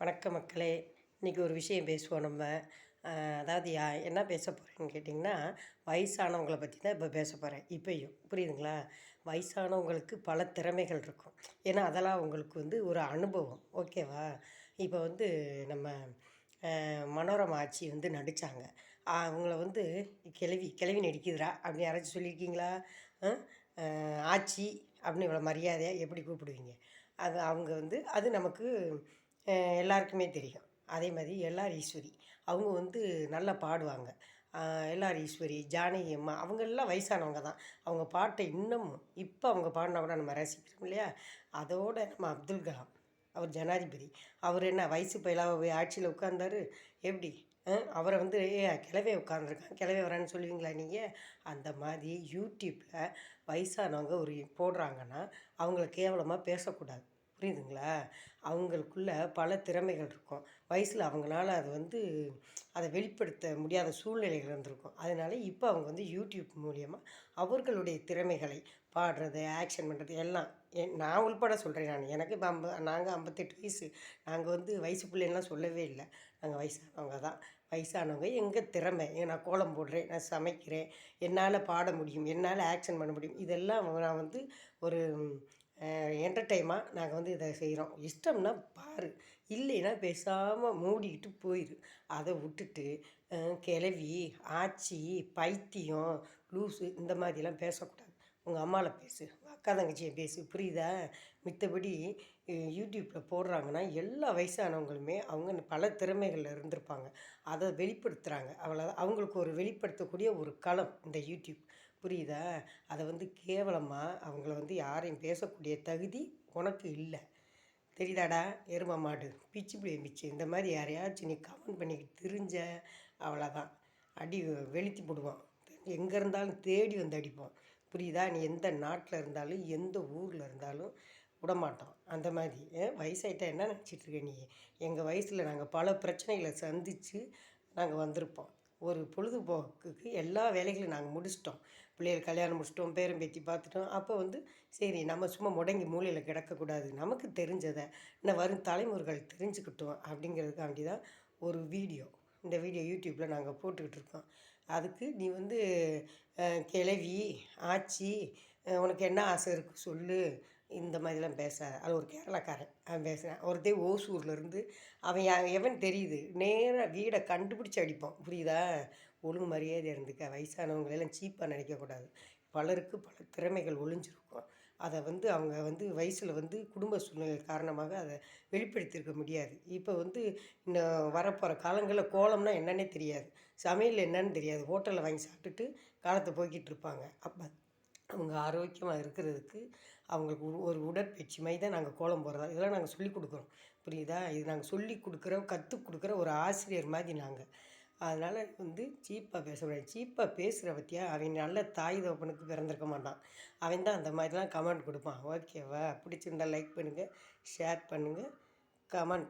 வணக்க மக்களே. இன்றைக்கி ஒரு விஷயம் பேசுவோம் நம்ம. அதாவது யா என்ன பேச போகிறேன்னு கேட்டிங்கன்னா வயசானவங்கள பற்றி தான் இப்போ பேச போகிறேன் இப்போயும். புரியுதுங்களா? வயசானவங்களுக்கு பல திறமைகள் இருக்கும். ஏன்னா அதெல்லாம் அவங்களுக்கு வந்து ஒரு அனுபவம். ஓகேவா? இப்போ வந்து நம்ம மனோரமா ஆட்சி வந்து நடித்தாங்க அவங்கள வந்து கிளவி கிளவி நடிக்குதுரா அப்படின்னு யாராச்சும் சொல்லியிருக்கீங்களா? ஆட்சி அப்படின்னு இவ்வளோ மரியாதையாக எப்படி கூப்பிடுவீங்க? அது அவங்க வந்து அது நமக்கு எல்லாருக்குமே தெரியும். அதே மாதிரி எல்ஆர் ஈஸ்வரி. அவங்க வந்து நல்லா பாடுவாங்க. எல்ஆர் ஈஸ்வரி ஜானகி அம்மா அவங்கெல்லாம் வயசானவங்க தான். அவங்க பாட்டை இன்னமும் இப்போ அவங்க பாடினா கூட நம்ம ரசிக்கிறோம் இல்லையா? அதோட நம்ம அப்துல் கலாம் அவர் ஜனாதிபதி. அவர் என்ன வயசு பயிலாக போய் ஆட்சியில் உட்கார்ந்தாரு. எப்படி அவரை வந்து ஏ கிளவே உட்காந்துருக்கான் கிளவே வரான்னு சொல்லுவீங்களா நீங்கள் அந்த மாதிரி யூடியூப்பில் வயசானவங்க ஒரு போடுறாங்கன்னா அவங்கள கேவலமாக பேசக்கூடாது. புரியுதுங்களா? அவங்களுக்குள்ள பல திறமைகள் இருக்கும். வயசில் அவங்களால அது வந்து அதை வெளிப்படுத்த முடியாத சூழ்நிலைகள் இருந்திருக்கும். அதனால் இப்போ அவங்க வந்து யூடியூப் மூலியமாக அவர்களுடைய திறமைகளை பாடுறது ஆக்ஷன் பண்ணுறது எல்லாம் நான் உள்பட சொல்கிறேன் நான். எனக்கு இப்போ ஐம்ப நாங்கள் ஐம்பத்தெட்டு வயசு. நாங்கள் வந்து வயசு பிள்ளைலாம் சொல்லவே இல்லை. நாங்கள் வயசானவங்க தான். வயசானவங்க எங்கள் திறமை? நான் கோலம் போடுறேன் நான் சமைக்கிறேன். என்னால் பாட முடியும் என்னால் ஆக்ஷன் பண்ண முடியும். இதெல்லாம் நான் வந்து ஒரு என்டர்டைமாக நாங்கள் வந்து இதை செய்கிறோம் இஷ்டம்னா பாரு. இல்லைன்னா பேசாமல் மூடிக்கிட்டு போயிரு. அதை விட்டுட்டு கிளவி ஆச்சி பைத்தியம் லூஸு இந்த மாதிரிலாம் பேசக்கூடாது. உங்கள் அம்மாவில் பேசு. அக்கா தங்கச்சியை பேசு. புரியுதா? மித்தபடி யூடியூப்பில் போடுறாங்கன்னா எல்லா வயசானவங்களுமே அவங்க பல திறமைகளில் இருந்திருப்பாங்க. அதை வெளிப்படுத்துகிறாங்க அவ்வளோ அவங்களுக்கு ஒரு வெளிப்படுத்தக்கூடிய ஒரு களம் இந்த யூடியூப். புரியுதா? அதை வந்து கேவலமாக அவங்கள வந்து யாரையும் பேசக்கூடிய தகுதி உனக்கு இல்லை. தெரியுதாடா? எரும மாடு பிச்சு பிடிய பிச்சு இந்த மாதிரி யாரையாச்சும் நீ கமெண்ட் பண்ணிக்கிட்டு திரிஞ்ச அவ்வளோதான் அடி வெளுத்தி போடுவோம் எங்கே இருந்தாலும் தேடி வந்து அடிப்போம் புரியுதா? நீ எந்த நாட்டில் இருந்தாலும் எந்த ஊரில் இருந்தாலும் விடமாட்டோம் அந்த மாதிரி வயசாயிட்டா என்ன நினச்சிட்ருக்க நீ? எங்கள் வயசில் நாங்கள் பல பிரச்சனைகளை சந்தித்து நாங்கள் வந்திருப்போம். ஒரு பொழுதுபோக்குக்கு எல்லா வேலைகளையும் நாங்கள் முடிச்சிட்டோம். பிள்ளைகள் கல்யாணம் முடிச்சிட்டோம் பேரம் பேத்தி பார்த்துட்டோம். அப்போ வந்து சரி நம்ம சும்மா முடங்கி மூலையில் கிடக்கக்கூடாது. நமக்கு தெரிஞ்சதை இன்னும் வரும் தலைமுறைகள் தெரிஞ்சுக்கிட்டோம் அப்படிங்கிறதுக்காண்டி தான் ஒரு வீடியோ. இந்த வீடியோ யூடியூப்பில் நாங்கள் போட்டுக்கிட்டு இருக்கோம். அதுக்கு நீ வந்து கிளவி ஆச்சி உனக்கு என்ன ஆசை இருக்குது சொல்லு. இந்த மாதிரிலாம் பேச அது ஒரு கேரளாக்காரன். அவன் பேசுகிறேன் ஒருத்தர் ஓசூர்லேருந்து அவன் எவன் தெரியுது? நேராக வீடை கண்டுபிடிச்சி அடிப்பான். புரியுதா? ஒழுங்கு மரியாதை இருந்துக்க. வயசானவங்களெல்லாம் சீப்பாக நினைக்கக்கூடாது பலருக்கு பல திறமைகள் ஒளிஞ்சிருக்கும். அதை வந்து அவங்க வந்து வயசில் வந்து குடும்ப சூழ்நிலை காரணமாக அதை வெளிப்படுத்தியிருக்க முடியாது. இப்போ வந்து இன்னும் வரப்போகிற காலங்களில் கோலம்னா என்னன்னே தெரியாது. சமையல் என்னன்னு தெரியாது. ஹோட்டலில் வாங்கி சாப்பிட்டுட்டு காலத்தை போய்கிட்டு இருப்பாங்க. அப்போ அவங்க ஆரோக்கியமாக இருக்கிறதுக்கு அவங்களுக்கு ஒரு உடற்பயிற்சி மாதிரி தான் நாங்கள் கோலம் போடுறதா இதெல்லாம் நாங்கள் சொல்லிக் கொடுக்குறோம். புரியுதா? இது நாங்கள் சொல்லி கொடுக்குற கற்றுக் கொடுக்குற ஒரு ஆசிரியர் மாதிரி நாங்கள் அதனால் வந்து சீப்பாக பேசக்கூடாது சீப்பாக பேசுகிற பற்றியா அவன் நல்ல தாய் தோப்பனுக்கு பிறந்திருக்க மாட்டான். அவன் தான் அந்த மாதிரிலாம் கமெண்ட் கொடுப்பான். ஓகேவா? பிடிச்சிருந்தா லைக் பண்ணுங்கள் ஷேர் பண்ணுங்கள் கமெண்ட்